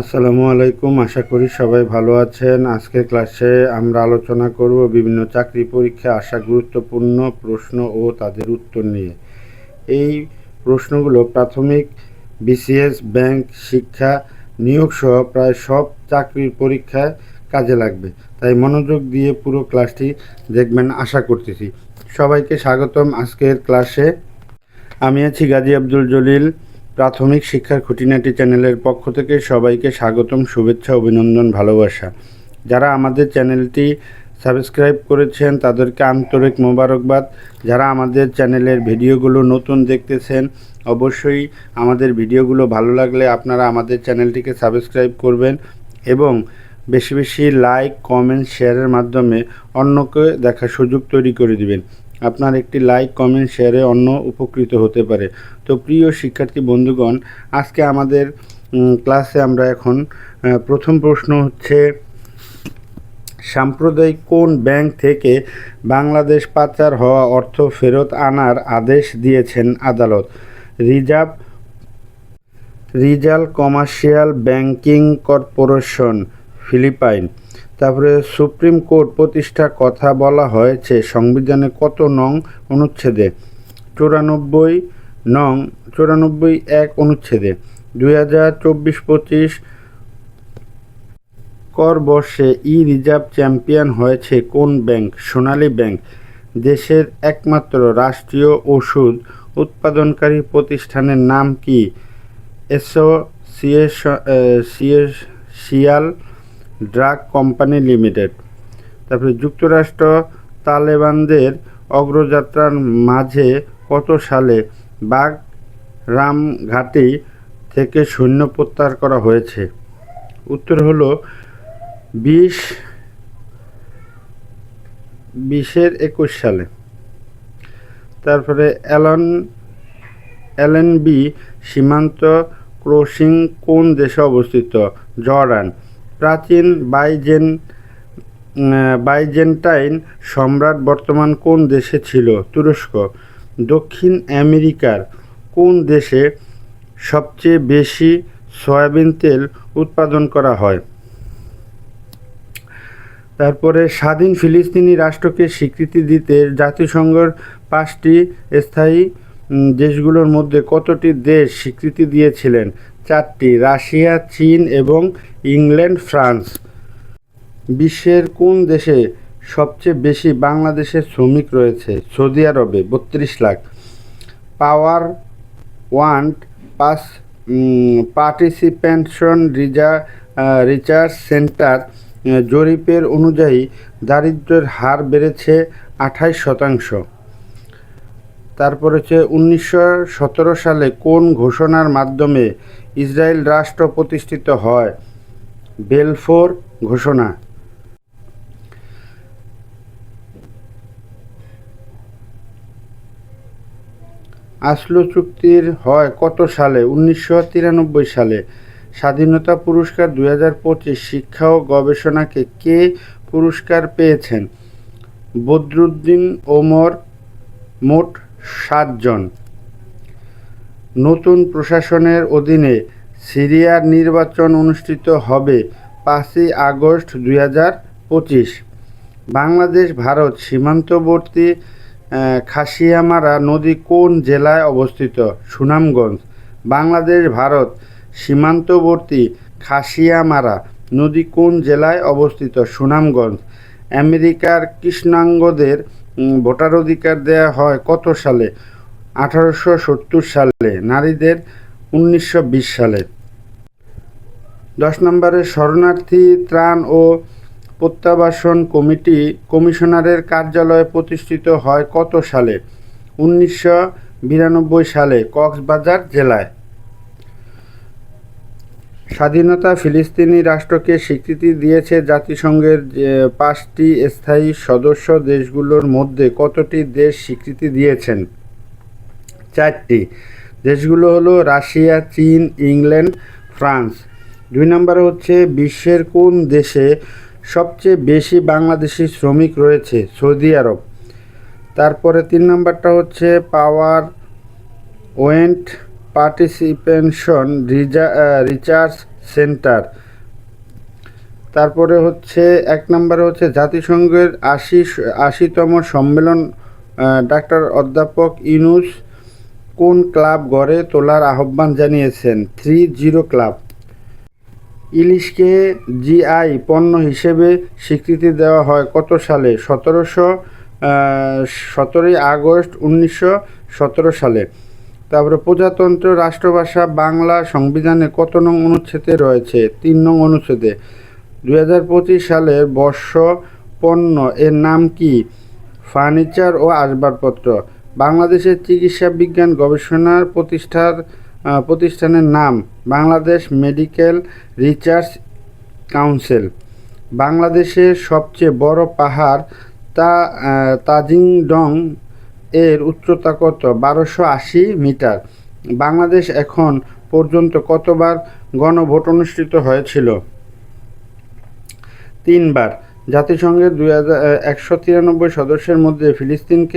আসসালামু আলাইকুম, আশা করি সবাই ভালো আছেন। আজকের ক্লাসে আমরা আলোচনা করব বিভিন্ন চাকরি পরীক্ষা আসা গুরুত্বপূর্ণ প্রশ্ন ও তাদের উত্তর নিয়ে। এই প্রশ্নগুলো প্রাথমিক, বিসিএস, ব্যাংক, শিক্ষা, নিয়োগ সহ প্রায় সব চাকরির পরীক্ষায় কাজে লাগবে। তাই মনোযোগ দিয়ে পুরো ক্লাসটি দেখবেন আশা করতেছি। সবাইকে স্বাগতম আজকের ক্লাসে। আমি আছি গাজী আব্দুল জলিল। প্রাথমিক শিক্ষার খুঁটিনাটি চ্যানেলের পক্ষ থেকে সবাইকে স্বাগতম, শুভেচ্ছা, অভিনন্দন, ভালোবাসা। যারা আমাদের চ্যানেলটি সাবস্ক্রাইব করেছেন, তাদেরকে আন্তরিক মোবারকবাদ। যারা আমাদের চ্যানেলের ভিডিওগুলো নতুন দেখতেছেন, অবশ্যই আমাদের ভিডিওগুলো ভালো লাগলে আপনারা আমাদের চ্যানেলটিকে সাবস্ক্রাইব করবেন এবং বেশি বেশি লাইক, কমেন্ট, শেয়ারের মাধ্যমে অন্যকে দেখার সুযোগ তৈরি করে দিবেন। আপনার একটি লাইক কমেন্ট শেয়ারে অন্য উপকৃত হতে পারে। তো প্রিয় শিক্ষার্থী বন্ধুগণ, আজকে আমাদের ক্লাসে আমরা এখন প্রথম প্রশ্ন হচ্ছে, সাম্প্রদায়িক কোন ব্যাংক থেকে বাংলাদেশ পাচার হওয়া অর্থ ফেরত আনার আদেশ দিয়েছেন আদালত? Reserve, Rizal commercial banking corporation, Philippine. তারপরে সুপ্রিম কোর্ট প্রতিষ্ঠার কথা বলা হয়েছে, সংবিধানে কত নং অনুচ্ছেদে? চুরানব্বই নং, চুরানব্বই এক অনুচ্ছেদে। দুই হাজার চব্বিশ পঁচিশ কর বর্ষে ই রিজার্ভ চ্যাম্পিয়ন হয়েছে কোন ব্যাংক? সোনালী ব্যাংক। দেশের একমাত্র রাষ্ট্রীয় ওষুধ উৎপাদনকারী প্রতিষ্ঠানের নাম কি? অ্যাসোসিয়েশিয়াল ড্রাগ কোম্পানি লিমিটেড। তারপরে যুক্তরাষ্ট্র তালেবানদের অগ্রযাত্রার মাঝে কত সালে বাগ রাম ঘাটি থেকে সৈন্য প্রত্যাহার করা হয়েছে? উত্তর হলো বিশ, বিশের একুশ সালে। তারপরে অ্যালন এলএনবি সীমান্ত ক্রসিং কোন দেশে অবস্থিত? জর্ডান। প্রাচীন বাইজেন বাইজেন্টাইন সম্রাট বর্তমান কোন দেশে ছিল? তুরস্ক। দক্ষিণ আমেরিকার কোন দেশে সবচেয়ে বেশি সয়াবিন তেল উৎপাদন করা হয়? তারপরে স্বাধীন ফিলিস্তিনি রাষ্ট্রকে স্বীকৃতি দিতে জাতিসংঘের পাঁচটি স্থায়ী দেশগুলোর মধ্যে কতটি দেশ স্বীকৃতি দিয়েছিলেন? চারটি, রাশিয়া, চীন এবং ইংল্যান্ড, ফ্রান্স। বিশ্বের কোন দেশে সবচেয়ে বেশি বাংলাদেশের শ্রমিক রয়েছে? সৌদি আরবে, বত্রিশ lakh. Power want pass participation Reza research centre জরিপের অনুযায়ী দারিদ্র্যের হার বেড়েছে আঠাইশ শতাংশ। তারপর হচ্ছে উনিশশো সতেরো সালে কোন ঘোষণার মাধ্যমে ইসরায়েল রাষ্ট্র প্রতিষ্ঠিত হয়? বেলফোর ঘোষণা। আসলো চুক্তির হয় কত সালে? উনিশশো তিরানব্বই সালে। স্বাধীনতা পুরস্কার দুই হাজার পঁচিশ শিক্ষা ও গবেষণাকে কে পুরস্কার পেয়েছেন? বদরুদ্দিন ওমর মোট সাতজন। নতুন প্রশাসনের অধীনে সিরিয়ার নির্বাচন অনুষ্ঠিত হবে পাঁচই আগস্ট দুই হাজার পঁচিশ। বাংলাদেশ, ভারত সীমান্তবর্তী খাসিয়ামারা নদী কোন জেলায় অবস্থিত? সুনামগঞ্জ। বাংলাদেশ, ভারত সীমান্তবর্তী, খাসিয়ামারা নদী কোন জেলায় অবস্থিত? সুনামগঞ্জ। আমেরিকার কৃষ্ণাঙ্গদের উম, ভোটাধিকার দেওয়া হয় কত সালে? আঠারোশো সত্তর সালে নারীদের উনিশশো বিশ সালে। দশ নম্বরে শরণার্থী ত্রাণ ও প্রত্যাবাসন কমিটি কমিশনারের কার্যালয় প্রতিষ্ঠিত হয় কত সালে? উনিশশো বিরানব্বই সালে কক্সবাজার জেলায়। স্বাধীনতা ফিলিস্তিনি রাষ্ট্রকে স্বীকৃতি দিয়েছে জাতিসংঘের পাঁচটি স্থায়ী সদস্য দেশগুলোর মধ্যে কতটি দেশ স্বীকৃতি দিয়েছেন? চারটি। দেশগুলো হলো রাশিয়া, চীন, ইংল্যান্ড, ফ্রান্স। দুই নম্বরে হচ্ছে বিশ্বের কোন দেশে সবচেয়ে বেশি বাংলাদেশি শ্রমিক রয়েছে? Saudi Arab. তারপরে তিন নম্বরটা হচ্ছে power went participation research centre. তারপরে হচ্ছে, এক নম্বরে হচ্ছে জাতিসংঘের আশি, আশিতম সম্মেলন ডাক্তার অধ্যাপক ইউনুস কোন ক্লাব গড়ে তোলার আহ্বান জানিয়েছেন? Three zero club. ইলিশকে জিআই পণ্য হিসেবে স্বীকৃতি দেওয়া হয় কত সালে? সতেরোশো সতেরোই আগস্ট উনিশশো সতেরো সালে। তারপরে প্রজাতন্ত্র রাষ্ট্রভাষা, বাংলা সংবিধানে কত নং অনুচ্ছেদে রয়েছে? তিন নং অনুচ্ছেদে। দুই হাজার পঁচিশ সালের বর্ষ পণ্য এর নাম কি? ফার্নিচার ও আসবাবপত্র। বাংলাদেশের চিকিৎসা বিজ্ঞান গবেষণার প্রতিষ্ঠার প্রতিষ্ঠানের নাম বাংলাদেশ মেডিকেল রিসার্চ কাউন্সিল। বাংলাদেশের সবচেয়ে বড় পাহাড় তা তাজিংডং এর উচ্চতা কত? বারোশো আশি মিটার। বাংলাদেশ এখন পর্যন্ত কতবার গণভোট অনুষ্ঠিত হয়েছিল? তিনবার। জাতিসংঘের দুই হাজার একশো তিরানব্বই সদস্যের মধ্যে ফিলিস্তিনকে